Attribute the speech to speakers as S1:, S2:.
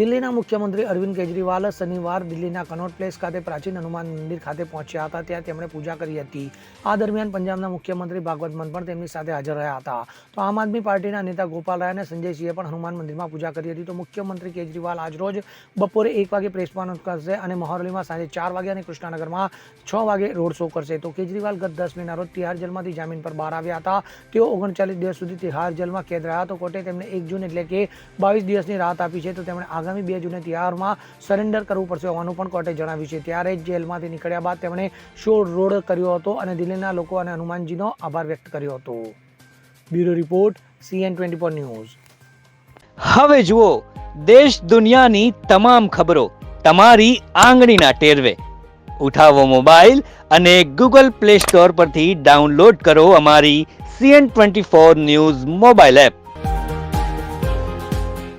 S1: દિલ્હીના મુખ્યમંત્રી અરવિંદ કેજરીવાલ શનિવાર દિલ્હીના કનોટ પ્લેસ ખાતે પ્રાચીન હનુમાન મંદિર ખાતે પહોંચ્યા હતા. ત્યાં તેમણે પૂજા કરી હતી. આ દરમિયાન પંજાબના મુખ્યમંત્રી ભાગવત મન પણ તેમની સાથે હાજર રહ્યા હતા. તો આમ આદમી પાર્ટીના નેતા ગોપાલ રાય અને સંજયસિંહે પણ હનુમાન મંદિરમાં પૂજા કરી હતી. તો મુખ્યમંત્રી કેજરીવાલ આજરોજ બપોરે એક વાગે પ્રેસ કોન્ફરન્સ કરશે અને મહોરલીમાં સાંજે ચાર વાગે અને કૃષ્ણાનગરમાં છ વાગે રોડ શો કરશે. તો કેજરીવાલ ગત દસ મેના રોજ તિહાર જેલમાંથી જામીન પર બહાર આવ્યા હતા. તેઓ ઓગણચાલીસ દિવસ સુધી તિહાર જેલમાં કેદ રહ્યા તો કોર્ટે તેમને એક જૂન એટલે કે બાવીસ દિવસની રાહત આપી છે. તો તેમણે આગામી બે જૂને તિહારમાં સરેન્ડર કરવું પડશે હોવાનું પણ કોર્ટે જણાવ્યું છે. ત્યારે જ જેલમાંથી નીકળ્યા બાદ તેમણે શોર રોડ કર્યો હતો અને દિલ્હીના લોકો અને હનુમાનજીનો આભાર વ્યક્ત કર્યો હતો. Bureau report CN twenty four news.
S2: હવે જુઓ, દેશ દુનિયાની તમામ ખબરો તમારી આંગળીના ટેરવે. ઉઠાવો મોબાઈલ અને ગૂગલ પ્લે સ્ટોર પરથી ડાઉનલોડ કરો અમારી CN twenty four news mobile app.